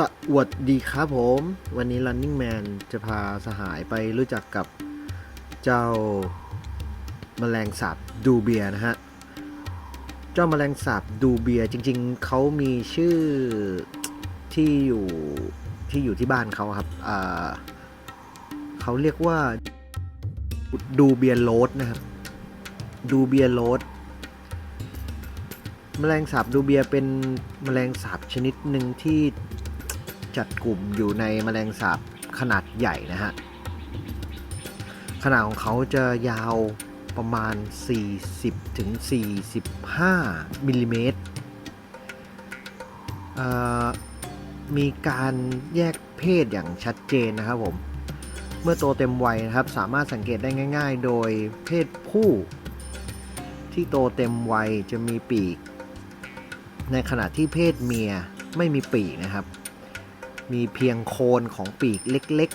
สวัสดีครับผม วันนี้ Running Man จะพาสหายไปรู้จักกับเจ้าแมลงสาบดูเบียนะฮะ เจ้าแมลงสาบดูเบียจริง ๆ เขามีชื่อที่อยู่ที่อยู่ที่บ้านเขาครับเขาเรียกว่าดูเบียโรสนะครับ ดูเบียโรสแมลงสาบดูเบียเป็นแมลงสาบชนิดหนึ่งที่ จัดกลุ่มอยู่ในแมลงสาบขนาดใหญ่นะฮะ ขนาดของเขาจะยาวประมาณ 40ถึง45มิลลิเมตรมีการแยกเพศอย่างชัดเจนนะครับผม เมื่อโตเต็มวัยนะครับ สามารถสังเกตได้ง่าย ๆ โดยเพศผู้ ที่โตเต็มวัยจะมีปีก ในขณะที่เพศเมียไม่มีปีกนะครับ มีเพียงโคนของปีกเล็ก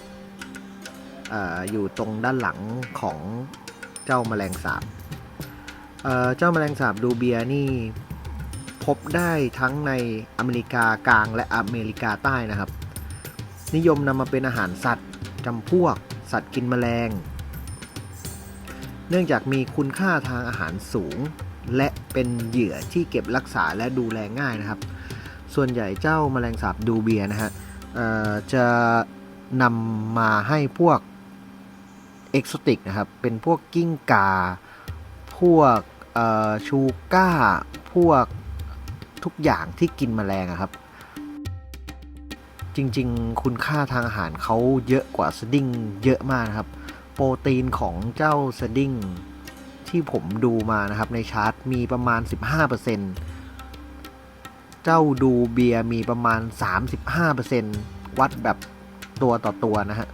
ๆออยู่ตรงด้านหลังของเจ้าแมลงสาบเเจ้าแมลงสาบดูเบียนี่พบได้ทั้งในอเมริกากลางและอเมริกาใต้นะครับ นิยมนำมาเป็นอาหารสัตว์จำพวกสัตว์กินแมลง เนื่องจากมีคุณค่าทางอาหารสูง และเป็นเหยื่อที่เก็บรักษาและดูแลง่ายนะครับ ส่วนใหญ่เจ้าแมลงสาบดูเบียนะฮะ จะนำมาให้พวกเอกโซติกนะครับ เป็นพวกกิ้งกา พวกชูก้า พวกทุกอย่างที่กินแมลงครับ จริงๆ คุณค่าทางอาหารเขาเยอะกว่าสดิ้งเยอะมากนะครับ โปรตีนของเจ้าสดิ้งที่ผมดูมานะครับในชาร์ตมีประมาณ 15% เจ้าดูเบียร์มีประมาณ 35%วัดแบบตัวต่อตัวนะฮะ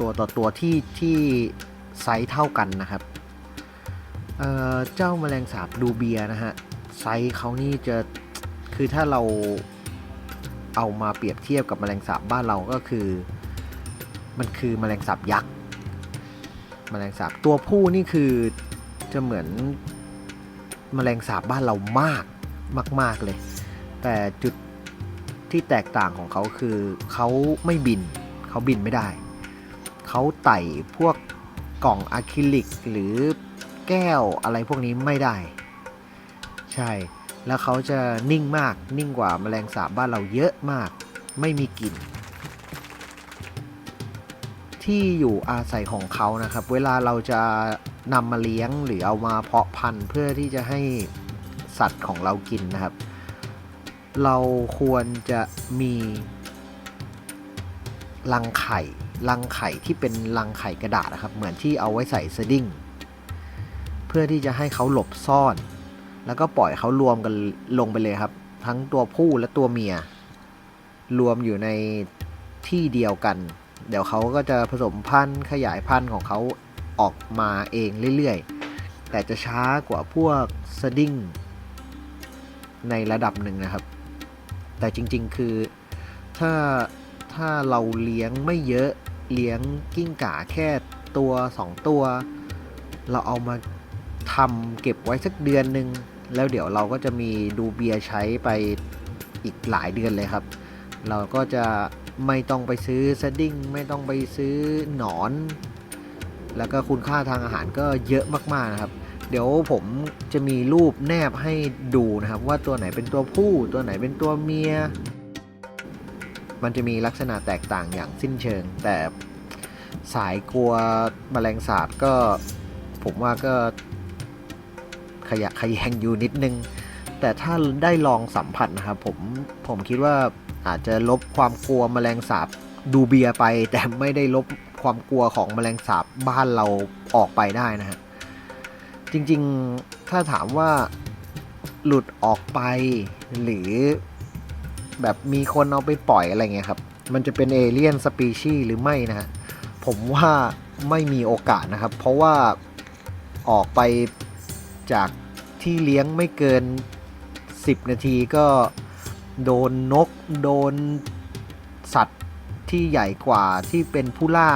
ตัวต่อตัวที่ที่ไซส์เท่ากันนะครับเอ่อเจ้าแมลงสาบดูเบียร์นะฮะ ไซส์เขานี่จะคือถ้าเราเอามาเปรียบเทียบกับแมลงสาบบ้านเราก็คือ มันคือแมลงสาบยักษ์แมลงสาบตัวผู้นี่คือจะเหมือนแมลงสาบบ้านเรามาก มาก ๆเลย แต่จุดที่แตกต่างของเขาคือเขาไม่บินเขาบินไม่ได้ เขาไต่พวกกล่องอะคริลิกหรือแก้วอะไรพวกนี้ไม่ได้ ใช่ แล้วเขาจะนิ่งมากนิ่งกว่าแมลงสาบบ้านเราเยอะมาก ไม่มีกลิ่นที่อยู่อาศัยของเขานะครับ เวลาเราจะนำมาเลี้ยงหรือเอามาเพาะพันธุ์เพื่อที่จะให้ สัตว์ของเรากินนะครับ เราควรจะมีรังไข่รังไข่ที่เป็นรังไข่กระดาษนะครับ เหมือนที่เอาไว้ใส่สดิ้งเพื่อที่จะให้เขาหลบซ่อน แล้วก็ปล่อยเขารวมกันลงไปเลยครับ ทั้งตัวผู้และตัวเมีย รวมอยู่ในที่เดียวกัน เดี๋ยวเขาก็จะผสมพันธุ์ขยายพันธุ์ของเขาออกมาเองเรื่อยๆ แต่จะช้ากว่าพวกสดิ้ง ในระดับหนึ่งนะครับ แต่จริงๆ คือถ้าถ้าเราเลี้ยงไม่เยอะเลี้ยงกิ้งก่าแค่ตัว 2 ตัว เราเอามาทำเก็บไว้สักเดือนหนึ่งแล้วเดี๋ยวเราก็จะมีดูเบียใช้ไปอีกหลายเดือนเลยครับ เราก็จะไม่ต้องไปซื้อสดิ้งไม่ต้องไปซื้อหนอน แล้วก็คุณค่าทางอาหารก็เยอะมากๆนะครับ เดี๋ยวผมจะมีรูปแนบให้ดูนะครับ ว่าตัวไหนเป็นตัวผู้ ตัวไหนเป็นตัวเมีย มันจะมีลักษณะแตกต่างอย่างสิ้นเชิง แต่สายกลัวแมลงสาบก็ผมว่าก็ขยะขยงอยู่นิดนึง แต่ถ้าได้ลองสัมผัสนะครับผมผมคิดว่าอาจจะลบความกลัวแมลงสาบดูเบียไป แต่ไม่ได้ลบความกลัวของแมลงสาบบ้านเราออกไปได้นะฮะ จริงๆ ถ้าถามว่าหลุดออกไปหรือแบบมีคนเอาไปปล่อยอะไรเงี้ยครับ มันจะเป็นเอเลี่ยนสปีชีส์หรือไม่นะฮะ ผมว่าไม่มีโอกาสนะครับ เพราะว่าออกไปจากที่เลี้ยงไม่เกิน 10 นาทีก็โดนนก โดนสัตว์ที่ใหญ่กว่าที่เป็นผู้ล่า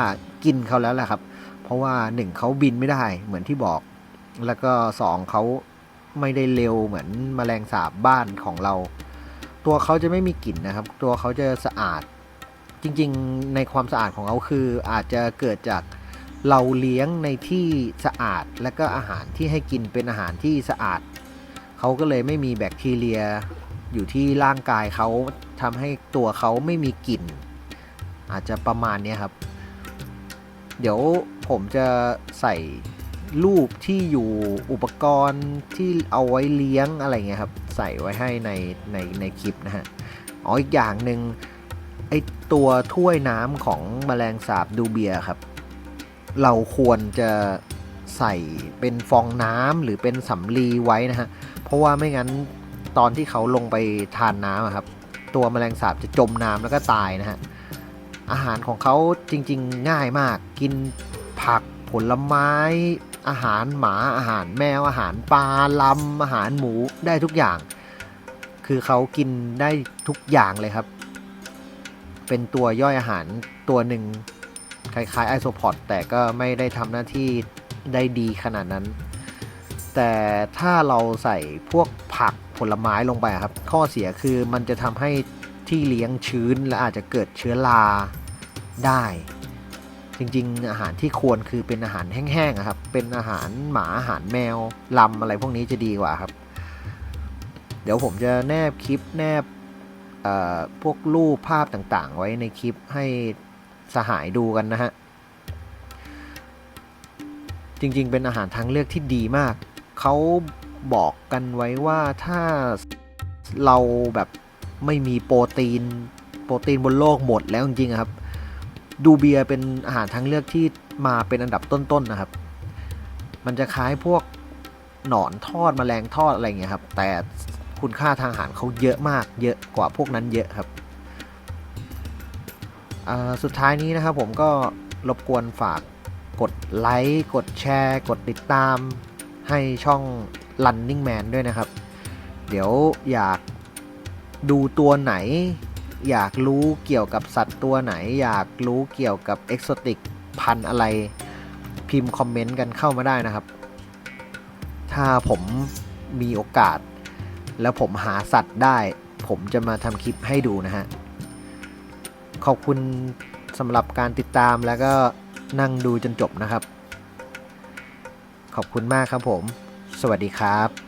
กินเขาแล้วแหละครับ เพราะว่าหนึ่งเขาบินไม่ได้เหมือนที่บอก แล้วก็สองเขาไม่ได้เร็วเหมือนแมลงสาบบ้านของเรา ตัวเขาจะไม่มีกลิ่นนะครับ ตัวเขาจะสะอาด จริงๆ ในความสะอาดของเขาคืออาจจะเกิดจากเราเลี้ยงในที่สะอาด และก็อาหารที่ให้กินเป็นอาหารที่สะอาด เขาก็เลยไม่มีแบคทีเรียอยู่ที่ร่างกายเขาทำให้ตัวเขาไม่มีกลิ่น อาจจะประมาณนี้ครับ เดี๋ยวผมจะใส่ รูปที่อยู่อุปกรณ์ที่เอาไว้เลี้ยงอะไรเงี้ยครับ ใส่ไว้ให้ในในในคลิปนะฮะอ๋ออีกอย่างหนึ่งไอตัวถ้วยน้ำของแมลงสาบดูเบียครับ เราควรจะใส่เป็นฟองน้ำหรือเป็นสำลีไว้นะฮะ เพราะว่าไม่งั้นตอนที่เขาลงไปทานน้ำครับ ตัวแมลงสาบจะจมน้ำแล้วก็ตายนะฮะ อาหารของเขาจริง ๆ ง่ายมากกินผักผลไม้ อาหารหมาอาหารแมวอาหารปลาลำอาหารหมูได้ทุกอย่าง คือเขากินได้ทุกอย่างเลยครับ เป็นตัวย่อยอาหารตัวหนึ่งคล้ายๆไอโซพอดแต่ก็ไม่ได้ทำหน้าที่ได้ดีขนาดนั้น แต่ถ้าเราใส่พวกผักผลไม้ลงไปครับ ข้อเสียคือมันจะทำให้ที่เลี้ยงชื้นและอาจจะเกิดเชื้อราได้ จริง ๆ อาหารที่ควรคือเป็นอาหารแห้งๆครับ เป็นอาหารหมาอาหารแมวลำอะไรพวกนี้จะดีกว่าครับ เดี๋ยวผมจะแนบคลิปแนบพวกรูปภาพต่างๆ ไว้ในคลิปให้สหายดูกันนะฮะ จริงๆ เป็นอาหารทางเลือกที่ดีมาก เขาบอกกันไว้ว่าถ้าเราแบบไม่มีโปรตีน โปรตีนบนโลกหมดแล้วจริงๆครับ ดูเบียร์เป็นอาหารทางเลือกที่มาเป็นอันดับต้นๆนะครับ มันจะคล้ายพวกหนอนทอดแมลงทอดอะไรเงี้ยครับ แต่คุณค่าทางอาหารเขาเยอะมาก เยอะกว่าพวกนั้นเยอะครับ สุดท้ายนี้นะครับผมก็รบกวนฝากกดไลค์ กดแชร์ กดติดตามให้ช่อง Running Man ด้วยนะครับ เดี๋ยวอยากดูตัวไหน อยากรู้เกี่ยวกับสัตว์ตัวไหน อยากรู้เกี่ยวกับเอกโซติกพันอะไร พิมพ์คอมเมนต์กันเข้ามาได้นะครับ ถ้าผมมีโอกาส แล้วผมหาสัตว์ได้ ผมจะมาทำคลิปให้ดูนะฮะ ขอบคุณสำหรับการติดตามแล้วก็นั่งดูจนจบนะครับ ขอบคุณมากครับผม สวัสดีครับ